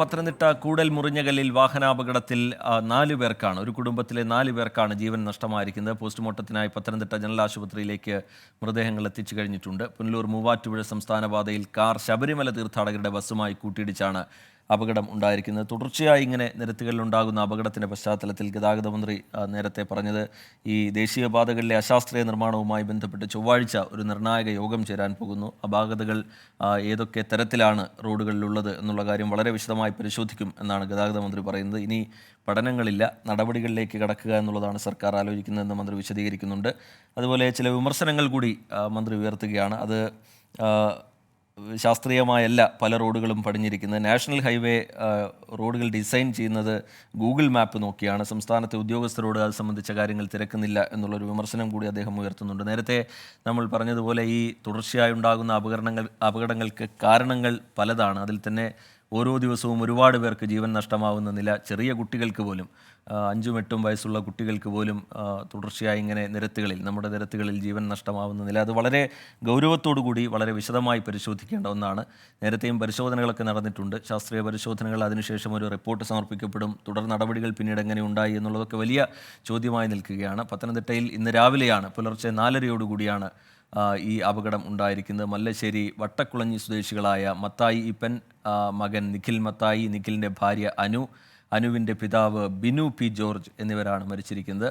പത്തനംതിട്ട കൂടൽ മുറിഞ്ഞകല്ലിൽ വാഹനാപകടത്തിൽ നാലു പേർക്കാണ് ഒരു കുടുംബത്തിലെ നാല് പേർക്കാണ് ജീവൻ നഷ്ടമായിരിക്കുന്നത്. പോസ്റ്റ്മോർട്ടത്തിനായി പത്തനംതിട്ട ജനറൽ ആശുപത്രിയിലേക്ക് മൃതദേഹങ്ങൾ എത്തിച്ചു കഴിഞ്ഞിട്ടുണ്ട്. പുനലൂർ മൂവാറ്റുപുഴ സംസ്ഥാന പാതയിൽ കാർ ശബരിമല തീർത്ഥാടകരുടെ ബസ്സുമായി കൂട്ടിയിടിച്ചാണ് അപകടം ഉണ്ടായിരിക്കുന്നത്. തുടർച്ചയായി ഇങ്ങനെ നിരത്തുകളിൽ ഉണ്ടാകുന്ന അപകടത്തിന്റെ പശ്ചാത്തലത്തിൽ ഗതാഗത മന്ത്രി നേരത്തെ പറഞ്ഞത് ഈ ദേശീയപാതകളിലെ അശാസ്ത്രീയ നിർമ്മാണവുമായി ബന്ധപ്പെട്ട് ചൊവ്വാഴ്ച ഒരു നിർണായക യോഗം ചേരാൻ പോകുന്നു. അപാകതകൾ ഏതൊക്കെ തരത്തിലാണ് റോഡുകളിലുള്ളത് എന്നുള്ള കാര്യം വളരെ വിശദമായി പരിശോധിക്കും എന്നാണ് ഗതാഗത മന്ത്രി പറയുന്നത്. ഇനി പഠനങ്ങളില്ല നടപടികളിലേക്ക് കടക്കുക എന്നുള്ളതാണ് സർക്കാർ ആലോചിക്കുന്നതെന്ന് മന്ത്രി വിശദീകരിക്കുന്നുണ്ട്. അതുപോലെ ചില വിമർശനങ്ങൾ കൂടി മന്ത്രി ഉയർത്തുകയാണ്. അത് ശാസ്ത്രീയമായല്ല പല റോഡുകളും പടിഞ്ഞിരിക്കുന്നത്. നാഷണൽ ഹൈവേ റോഡുകൾ ഡിസൈൻ ചെയ്യുന്നത് ഗൂഗിൾ മാപ്പ് നോക്കിയാണ്. സംസ്ഥാനത്തെ ഉദ്യോഗസ്ഥരോട് അത് സംബന്ധിച്ച കാര്യങ്ങൾ തിരക്കുന്നില്ല എന്നുള്ളൊരു വിമർശനം കൂടി അദ്ദേഹം ഉയർത്തുന്നുണ്ട്. നേരത്തെ നമ്മൾ പറഞ്ഞതുപോലെ ഈ തുടർച്ചയായി ഉണ്ടാകുന്ന അപകടങ്ങൾ അപകടങ്ങൾക്ക് കാരണങ്ങൾ പലതാണ്. അതിൽ തന്നെ ഓരോ ദിവസവും ഒരുപാട് പേർക്ക് ജീവൻ നഷ്ടമാവുന്ന നില ചെറിയ കുട്ടികൾക്ക് പോലും അഞ്ചും എട്ടും വയസ്സുള്ള കുട്ടികൾക്ക് പോലും തുടർച്ചയായി ഇങ്ങനെ നിരത്തുകളിൽ നമ്മുടെ നിരത്തുകളിൽ ജീവൻ നഷ്ടമാവുന്ന നില. അത് വളരെ കൂടി വളരെ വിശദമായി പരിശോധിക്കേണ്ട ഒന്നാണ്. നേരത്തെയും പരിശോധനകളൊക്കെ നടന്നിട്ടുണ്ട്. ശാസ്ത്രീയ പരിശോധനകൾ അതിനുശേഷം ഒരു റിപ്പോർട്ട് സമർപ്പിക്കപ്പെടും. തുടർ നടപടികൾ പിന്നീട് എങ്ങനെ ഉണ്ടായി എന്നുള്ളതൊക്കെ വലിയ ചോദ്യമായി നിൽക്കുകയാണ്. പത്തനംതിട്ടയിൽ ഇന്ന് രാവിലെയാണ് പുലർച്ചെ നാലരയോടുകൂടിയാണ് ഈ അപകടം ഉണ്ടായിരിക്കുന്നത്. മല്ലശ്ശേരി വട്ടക്കുളഞ്ഞി സ്വദേശികളായ മത്തായി ഇപ്പൻ മകൻ നിഖിൽ മത്തായി നിഖിലിന്റെ ഭാര്യ അനു അനുവിന്റെ പിതാവ് ബിനു പി ജോർജ് എന്നിവരാണ് മരിച്ചിരിക്കുന്നത്.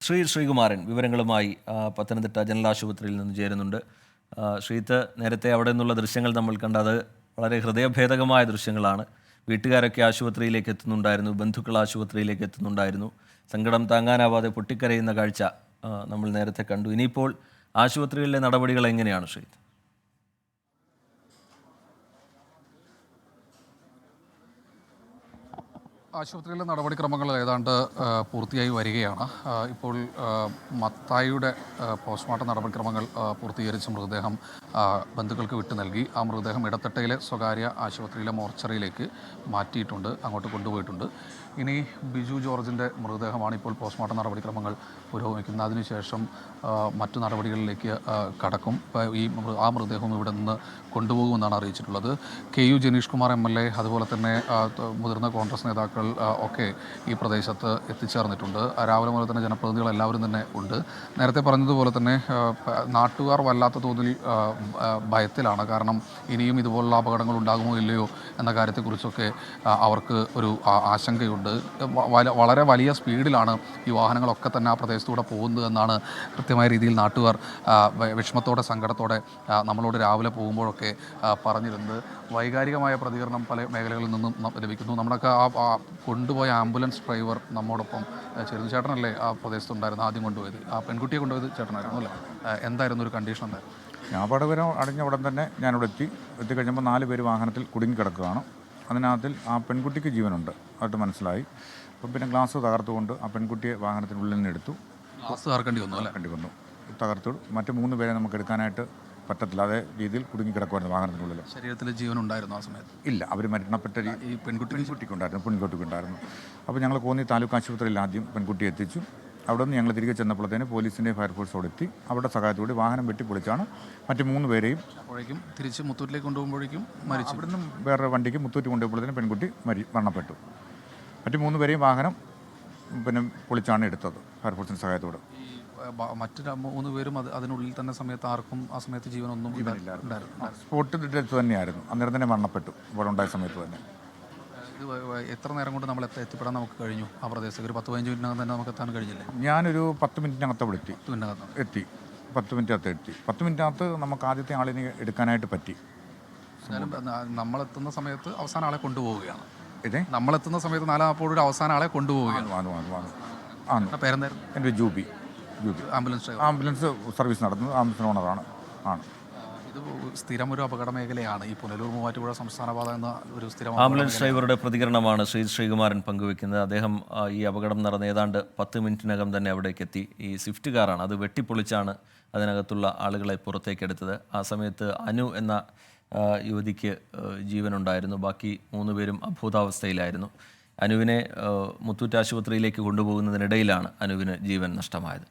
ശ്രീ ശ്രീകുമാരൻ വിവരങ്ങളുമായി പത്തനംതിട്ട ജനറൽ ആശുപത്രിയിൽ നിന്ന് ചേരുന്നുണ്ട്. ശ്രീത്ത് നേരത്തെ അവിടെ നിന്നുള്ള ദൃശ്യങ്ങൾ നമ്മൾ കണ്ടത് വളരെ ഹൃദയഭേദകമായ ദൃശ്യങ്ങളാണ്. വീട്ടുകാരൊക്കെ ആശുപത്രിയിലേക്ക് എത്തുന്നുണ്ടായിരുന്നു ബന്ധുക്കൾ ആശുപത്രിയിലേക്ക് എത്തുന്നുണ്ടായിരുന്നു. സങ്കടം താങ്ങാനാവാതെ പൊട്ടിക്കരയുന്ന കാഴ്ച നമ്മൾ നേരത്തെ കണ്ടു. ഇനിയിപ്പോൾ ആശുപത്രികളിലെ നടപടികൾ എങ്ങനെയാണ് ശ്രീത്ത് ആശുപത്രിയിലെ നടപടിക്രമങ്ങൾ ഏതാണ്ട് പൂർത്തിയായി വരികയാണ്. ഇപ്പോൾ മത്തായിയുടെ പോസ്റ്റ്മോർട്ടം നടപടിക്രമങ്ങൾ പൂർത്തീകരിച്ച് മൃതദേഹം ബന്ധുക്കൾക്ക് വിട്ടു നൽകി. ആ മൃതദേഹം ഇടത്തട്ടയിലെ സ്വകാര്യ ആശുപത്രിയിലെ മോർച്ചറിയിലേക്ക് മാറ്റിയിട്ടുണ്ട് അങ്ങോട്ട് കൊണ്ടുപോയിട്ടുണ്ട്. ഇനി ബിജു ജോർജിന്റെ മൃതദേഹമാണ് ഇപ്പോൾ പോസ്റ്റ്മോർട്ടം നടപടിക്രമങ്ങൾ പുരോഗമിക്കുന്നത്. അതിനുശേഷം മറ്റു നടപടികളിലേക്ക് കടക്കും. ഈ ആ മൃതദേഹം ഇവിടെ നിന്ന് കൊണ്ടുപോകുമെന്നാണ് അറിയിച്ചിട്ടുള്ളത്. K U Janeesh Kumar M L A അതുപോലെ തന്നെ മുതിർന്ന കോൺഗ്രസ് നേതാക്കൾ ഒക്കെ ഈ പ്രദേശത്ത് എത്തിച്ചേർന്നിട്ടുണ്ട്. രാവിലെ മുതൽ തന്നെ ജനപ്രതിനിധികൾ എല്ലാവരും തന്നെ ഉണ്ട്. നേരത്തെ പറഞ്ഞതുപോലെ തന്നെ നാട്ടുകാർ വല്ലാത്ത തോതിൽ ഭയത്തിലാണ്. കാരണം ഇനിയും ഇതുപോലുള്ള അപകടങ്ങൾ ഉണ്ടാകുമോ ഇല്ലയോ എന്ന കാര്യത്തെക്കുറിച്ചൊക്കെ അവർക്ക് ഒരു ആശങ്കയുണ്ട്. വളരെ വലിയ സ്പീഡിലാണ് ഈ വാഹനങ്ങളൊക്കെ തന്നെ ആ പ്രദേശത്തൂടെ പോകുന്നത് എന്നാണ് കൃത്യമായ രീതിയിൽ നാട്ടുകാർ വിഷമത്തോടെ സങ്കടത്തോടെ നമ്മളോട് രാവിലെ പോകുമ്പോഴൊക്കെ പറഞ്ഞിരുന്നത്. വൈകാരികമായ പ്രതികരണം പല മേഖലകളിൽ നിന്നും ലഭിക്കുന്നു. നമ്മളൊക്കെ ആ കൊണ്ടുപോയ ആംബുലൻസ് ഡ്രൈവർ നമ്മോടൊപ്പം ചേരുന്നു ചേട്ടനല്ലേ ആ പ്രദേശത്തുണ്ടായിരുന്നു ആദ്യം കൊണ്ടുപോയത്. ആ പെൺകുട്ടിയെ കൊണ്ടുപോയത് ചേട്ടനായിരുന്നു അല്ലേ? എന്തായിരുന്നു ഒരു കണ്ടീഷൻ എന്തായിരുന്നു ഞാൻ പടവരം അടഞ്ഞ ഉടൻ തന്നെ ഞാനിവിടെ എത്തി. എത്തിക്കഴിഞ്ഞപ്പോൾ നാല് പേര് വാഹനത്തിൽ കുടുങ്ങി കിടക്കുകയാണ്. അതിനകത്തിൽ ആ പെൺകുട്ടിക്ക് ജീവനുണ്ട്. അതായിട്ട് മനസ്സിലായി. അപ്പം പിന്നെ ഗ്ലാസ് തകർത്തുകൊണ്ട് ആ പെൺകുട്ടിയെ വാഹനത്തിനുള്ളിൽ നിന്ന് എടുത്തു. ഗ്ലാസ് തകർക്കേണ്ടി വന്നു അല്ലേ? കണ്ടി വന്നു. തകർത്തു മറ്റ് മൂന്ന് പേരെ നമുക്ക് എടുക്കാനായിട്ട് പറ്റത്തില്ല അതേ രീതിയിൽ കുടുങ്ങി കിടക്കുമായിരുന്നു വാഹനത്തിനുള്ളിൽ ശരീരത്തിൽ ജീവൻ ഉണ്ടായിരുന്നു ആ സമയത്ത്? ഇല്ല അവർ മരണപ്പെട്ട ഈ പെൺകുട്ടി പെൺകുട്ടിക്കുണ്ടായിരുന്നു പെൺകുട്ടിക്കുണ്ടായിരുന്നു. അപ്പോൾ ഞങ്ങൾ കോന്നി താലൂക്ക് ആശുപത്രിയിൽ ആദ്യം പെൺകുട്ടി എത്തിച്ചു. അവിടെ നിന്ന് ഞങ്ങൾ തിരികെ ചെന്നപ്പോഴത്തേന് പോലീസിന്റെ ഫയർഫോഴ്സ് അവിടെ എത്തി അവരുടെ സഹായത്തോടെ വാഹനം വെട്ടിപ്പൊളിച്ചാണ് മറ്റ് മൂന്ന് പേരെയും അപ്പോഴേക്കും തിരിച്ച് മുത്തൂരിലേക്ക് കൊണ്ടുപോകുമ്പോഴേക്കും മരിച്ചു. അവിടെ നിന്നും വേറെ വണ്ടിക്ക് മുത്തൂറ്റ് കൊണ്ടുപോയപ്പോഴത്തേന് പെൺകുട്ടി മരി മരണപ്പെട്ടു. മറ്റ് മൂന്ന് പേരെയും വാഹനം പിന്നെ പൊളിച്ചാണ് എടുത്തത് ഫയർഫോഴ്സിന്റെ സഹായത്തോടെ. മറ്റ് മൂന്ന് പേരും അത് അതിനുള്ളിൽ തന്നെ സമയത്ത് ആർക്കും ആ സമയത്ത് ജീവനൊന്നും സ്പോട്ട് ഡെത്ത് തന്നെയായിരുന്നു. അന്നേരം തന്നെ മരണപ്പെട്ടു. ഇവിടെ ഉണ്ടായ സമയത്ത് തന്നെ. എത്ര നേരം കൊണ്ട് നമ്മൾ എത്ത- എത്തിപ്പെടാൻ നമുക്ക് കഴിഞ്ഞു ആ പ്രദേശത്ത്? ഒരു പത്ത് പതിനഞ്ച് മിനിറ്റിനകം തന്നെ നമുക്ക് എത്താൻ കഴിഞ്ഞില്ല? ഞാനൊരു പത്ത് മിനിറ്റിനകത്ത് അവിടെ എത്തി. എത്തി. പത്ത് മിനിറ്റിനകത്ത് എത്തി. പത്ത് മിനിറ്റിനകത്ത് നമുക്ക് ആദ്യത്തെ ആളിനെ എടുക്കാനായിട്ട് പറ്റി. നമ്മളെത്തുന്ന സമയത്ത് അവസാന ആളെ കൊണ്ടുപോവുകയാണ്. ഇതേ നമ്മളെത്തുന്ന സമയത്ത് നാലാപ്പോഴൊരു അവസാന ആളെ കൊണ്ടുപോവുകയാണ്. പേരെന്തായിരുന്നു? എന്റെ ജൂബി. ആംബുലൻസ് സർവീസ് നടത്തുന്നത്. ആംബുലൻസ് ഓണറാണ്. ആണ്. ഇത് സ്ഥിരം ഒരു അപകട മേഖലയാണ്. ഈ പുനലൂർ മൂവാറ്റുപുഴ സംസ്ഥാന പാത എന്ന ഒരു സ്ഥിരം ആംബുലൻസ് ഡ്രൈവറുടെ പ്രതികരണമാണ് ശ്രീ ശ്രീകുമാരൻ പങ്കുവെക്കുന്നത്. അദ്ദേഹം ഈ അപകടം നടന്ന ഏതാണ്ട് പത്ത് മിനിറ്റിനകം തന്നെ അവിടേക്ക് എത്തി. ഈ സ്വിഫ്റ്റ് കാറാണ്. അത് വെട്ടിപ്പൊളിച്ചാണ് അതിനകത്തുള്ള ആളുകളെ പുറത്തേക്കെടുത്തത് ആ സമയത്ത് അനു എന്ന യുവതിക്ക് ജീവനുണ്ടായിരുന്നു. ബാക്കി മൂന്ന് പേരും അബോധാവസ്ഥയിലായിരുന്നു. അനുവിനെ മുത്തൂറ്റ് ആശുപത്രിയിലേക്ക് കൊണ്ടുപോകുന്നതിനിടയിലാണ് അനുവിന് ജീവൻ നഷ്ടമായത്.